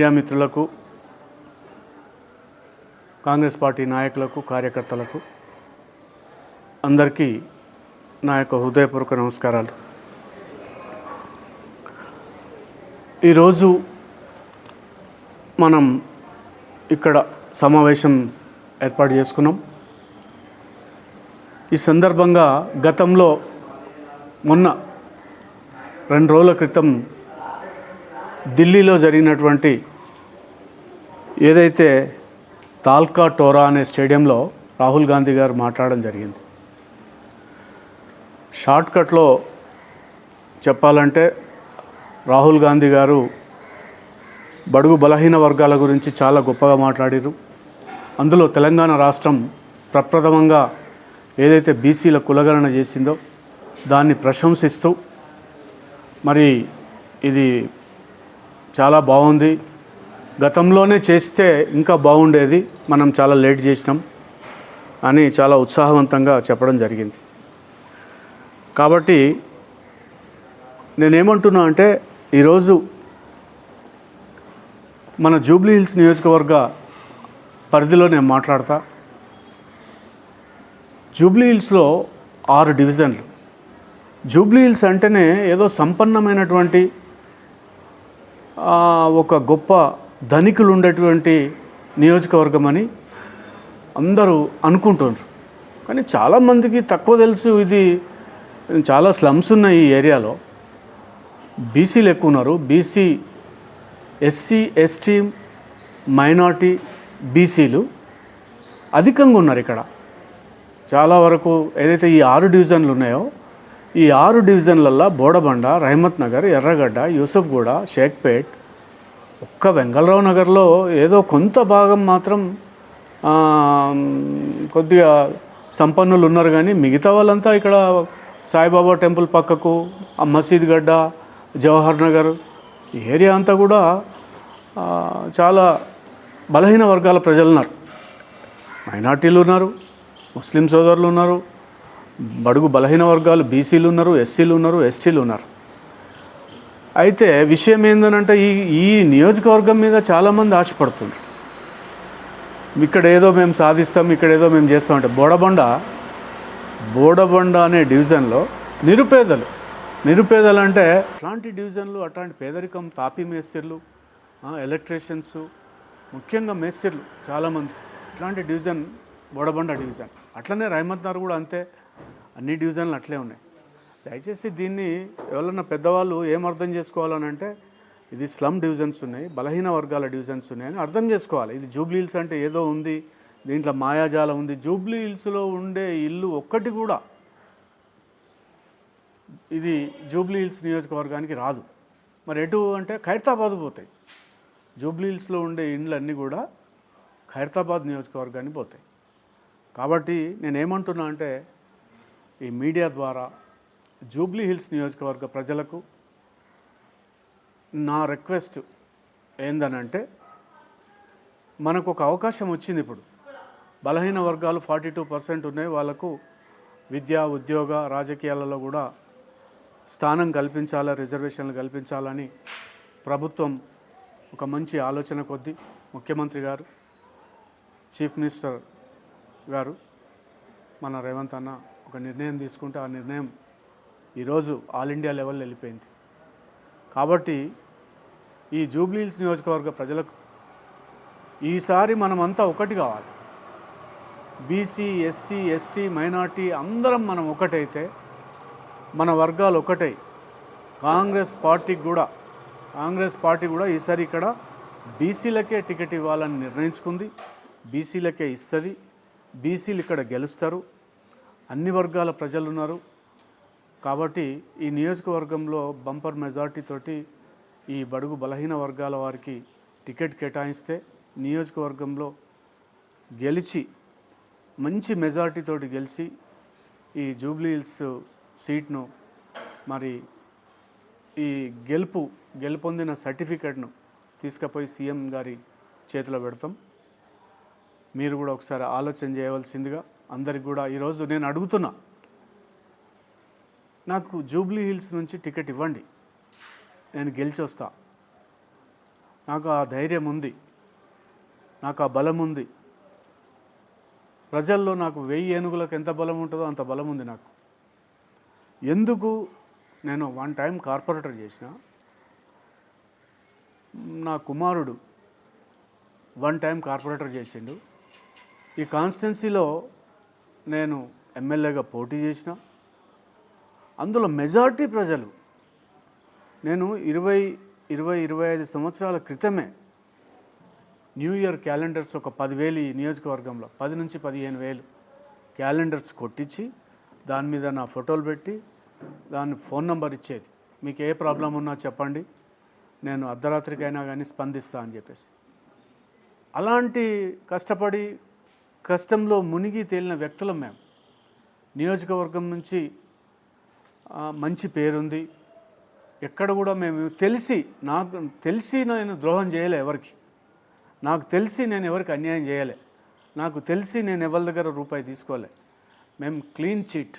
Media మిత్రులకు Congress party నాయకులకు కార్యకర్తలకు అందరికీ నా యొక్క హృదయపూర్వక నమస్కారాలు. ఈరోజు మనం ఇక్కడ సమావేశం ఏర్పాటు చేసుకున్నాం. ఈ సందర్భంగా గతంలో మొన్న రెండు రోజుల క్రితం ఢిల్లీలో జరిగినటువంటి ఏదైతే తాల్కా టోరా అనే స్టేడియంలో రాహుల్ గాంధీ గారు మాట్లాడడం జరిగింది. షార్ట్కట్లో చెప్పాలంటే రాహుల్ గాంధీ గారు బడుగు బలహీన వర్గాల గురించి చాలా గొప్పగా మాట్లాడారు. అందులో తెలంగాణ రాష్ట్రం ప్రప్రథమంగా ఏదైతే బీసీల కులగణన చేసిందో దాన్ని ప్రశంసిస్తూ మరి ఇది చాలా బాగుంది. గతంలోనే చేస్తే ఇంకా బాగుండేది. మనం చాలా లేట్ చేసినాం అని చాలా ఉత్సాహవంతంగా చెప్పడం జరిగింది. కాబట్టి నేనేమంటున్నా అంటే ఈరోజు మన జూబ్లీ హిల్స్ నియోజకవర్గ పరిధిలో నేను మాట్లాడతా. జూబ్లీ హిల్స్లో ఆరు డివిజన్లు. జూబ్లీ హిల్స్ అంటేనే ఏదో సంపన్నమైనటువంటి ఒక గొప్ప ధనికులు ఉండేటువంటి నియోజకవర్గం అని అందరూ అనుకుంటున్నారు కానీ చాలామందికి తక్కువ తెలుసు ఇది. చాలా స్లమ్స్ ఉన్నాయి ఈ ఏరియాలో. బీసీలు ఎక్కువ ఉన్నారు బీసీ ఎస్సీ ఎస్టీ మైనార్టీ బీసీలు అధికంగా ఉన్నారు ఇక్కడ. చాలా వరకు ఏదైతే ఈ ఆరు డివిజన్లు ఉన్నాయో ఈ ఆరు డివిజన్లల్లో బోడబండ రహమత్ నగర్ ఎర్రగడ్డ యూసఫ్గూడ షేక్పేట్ ఒక్క వెంగళరావు నగర్లో ఏదో కొంత భాగం మాత్రం కొద్దిగా సంపన్నులు ఉన్నారు కానీ మిగతా వాళ్ళంతా ఇక్కడ సాయిబాబా టెంపుల్ పక్కకు మసీద్ గడ్డ జవహర్ నగర్ ఈ ఏరియా అంతా కూడా చాలా బలహీన వర్గాల ప్రజలు ఉన్నారు మైనార్టీలు ఉన్నారు ముస్లిం సోదరులు ఉన్నారు బడుగు బలహీన వర్గాలు బీసీలు ఉన్నారు ఎస్సీలు ఉన్నారు ఎస్టీలు ఉన్నారు. అయితే విషయం ఏందనంటే ఈ ఈ నియోజకవర్గం మీద చాలామంది ఆశపడుతుంది. ఇక్కడ ఏదో మేము సాధిస్తాం ఇక్కడ ఏదో మేము చేస్తాం అంటే బోడబండ బోడబండ అనే డివిజన్లో నిరుపేదలు. నిరుపేదలు అంటే అట్లాంటి డివిజన్లు అట్లాంటి పేదరికం తాపీ మేస్త్రిలు ఎలక్ట్రీషియన్స్ ముఖ్యంగా మేస్త్రిలు చాలామంది. ఇట్లాంటి డివిజన్ బోడబండ డివిజన్. అట్లనే రహమత్ నార్ కూడా అంతే. అన్ని డివిజన్లు అట్లే ఉన్నాయి. దయచేసి దీన్ని ఎవరన్నా పెద్దవాళ్ళు ఏం అర్థం చేసుకోవాలని అంటే ఇది స్లమ్ డివిజన్స్ ఉన్నాయి బలహీన వర్గాల డివిజన్స్ ఉన్నాయని అర్థం చేసుకోవాలి. ఇది జూబ్లీ హిల్స్ అంటే ఏదో ఉంది దీంట్లో మాయాజాలం ఉంది. జూబ్లీ హిల్స్లో ఉండే ఇల్లు ఒక్కటి కూడా ఇది జూబ్లీ హిల్స్ నియోజకవర్గానికి రాదు. మరి ఎటు అంటే ఖైరతాబాద్ పోతాయి. జూబ్లీ హిల్స్లో ఉండే ఇండ్లన్నీ కూడా ఖైరతాబాద్ నియోజకవర్గానికి పోతాయి. కాబట్టి నేనేమంటున్నా అంటే ఈ మీడియా ద్వారా జూబ్లీ హిల్స్ నియోజకవర్గ ప్రజలకు నా రిక్వెస్ట్ ఏందనంటే మనకు ఒక అవకాశం వచ్చింది ఇప్పుడు. బలహీన వర్గాలు ఫార్టీ టూ పర్సెంట్ ఉన్నాయి వాళ్ళకు విద్య ఉద్యోగ రాజకీయాలలో కూడా స్థానం కల్పించాలా రిజర్వేషన్లు కల్పించాలని ప్రభుత్వం ఒక మంచి ఆలోచన కొద్దీ ముఖ్యమంత్రి గారు చీఫ్ మినిస్టర్ గారు మన రేవంత్ అన్న ఒక నిర్ణయం తీసుకుంటే ఆ నిర్ణయం ఈరోజు ఆల్ ఇండియా లెవెల్ వెళ్ళిపోయింది. కాబట్టి ఈ జూబ్లీహిల్స్ నియోజకవర్గ ప్రజలకు ఈసారి మనమంతా ఒకటి కావాలి. బీసీ ఎస్సీ ఎస్టీ మైనార్టీ అందరం మనం ఒకటైతే మన వర్గాలు ఒకటై కాంగ్రెస్ పార్టీకి కూడా కాంగ్రెస్ పార్టీ కూడా ఈసారి ఇక్కడ బీసీలకే టికెట్ ఇవ్వాలని నిర్ణయించుకుంది. బీసీలకే ఇస్తుంది. బీసీలు ఇక్కడ గెలుస్తారు. అన్ని వర్గాల ప్రజలు ఉన్నారు కాబట్టి ఈ నియోజకవర్గంలో బంపర్ మెజార్టీ తోటి ఈ బడుగు బలహీన వర్గాల వారికి టికెట్ కేటాయిస్తే నియోజకవర్గంలో గెలిచి మంచి మెజార్టీతోటి గెలిచి ఈ జూబ్లీ హిల్స్ సీట్ను మరి ఈ గెలుపు గెలుపొందిన సర్టిఫికెట్ను తీసుకుపోయి సీఎం గారి చేతిలో పెడతాం. మీరు కూడా ఒకసారి ఆలోచన చేయవలసిందిగా అందరికి కూడా ఈరోజు నేను అడుగుతున్నా నాకు జూబ్లీ హిల్స్ నుంచి టికెట్ ఇవ్వండి. నేను గెలిచి వస్తా నాకు ఆ ధైర్యం ఉంది. నాకు ఆ బలం ఉంది. ప్రజల్లో నాకు వెయ్యి ఏనుగులకు ఎంత బలం ఉంటుందో అంత బలం ఉంది నాకు. ఎందుకు నేను వన్ టైం కార్పొరేటర్ చేసిన నా కుమారుడు వన్ టైం కార్పొరేటర్ చేసిండు. ఈ కాన్స్టిట్యున్సీలో నేను ఎమ్మెల్యేగా పోటీ చేసిన అందులో మెజారిటీ ప్రజలు. నేను ఇరవై ఇరవై ఇరవై ఐదు సంవత్సరాల క్రితమే న్యూ ఇయర్ క్యాలెండర్స్ ఒక పదివేలు ఈ నియోజకవర్గంలో పది నుంచి పదిహేను వేలు క్యాలెండర్స్ కొట్టించి దాని మీద నా ఫోటోలు పెట్టి దాని ఫోన్ నంబర్ ఇచ్చేది. మీకు ఏ ప్రాబ్లం ఉన్నా చెప్పండి. నేను అర్ధరాత్రికైనా కానీ స్పందిస్తా అని చెప్పేసి. అలాంటి కష్టపడి కష్టంలో మునిగి తేలిన వ్యక్తులం మేము నియోజకవర్గం నుంచి మంచి పేరుంది. ఎక్కడ కూడా మేము తెలిసి నాకు తెలిసి నేను ద్రోహం చేయలే ఎవరికి. నాకు తెలిసి నేను ఎవరికి అన్యాయం చేయలే. నాకు తెలిసి నేను ఎవరి దగ్గర రూపాయి తీసుకోలే. మేము క్లీన్ చిట్.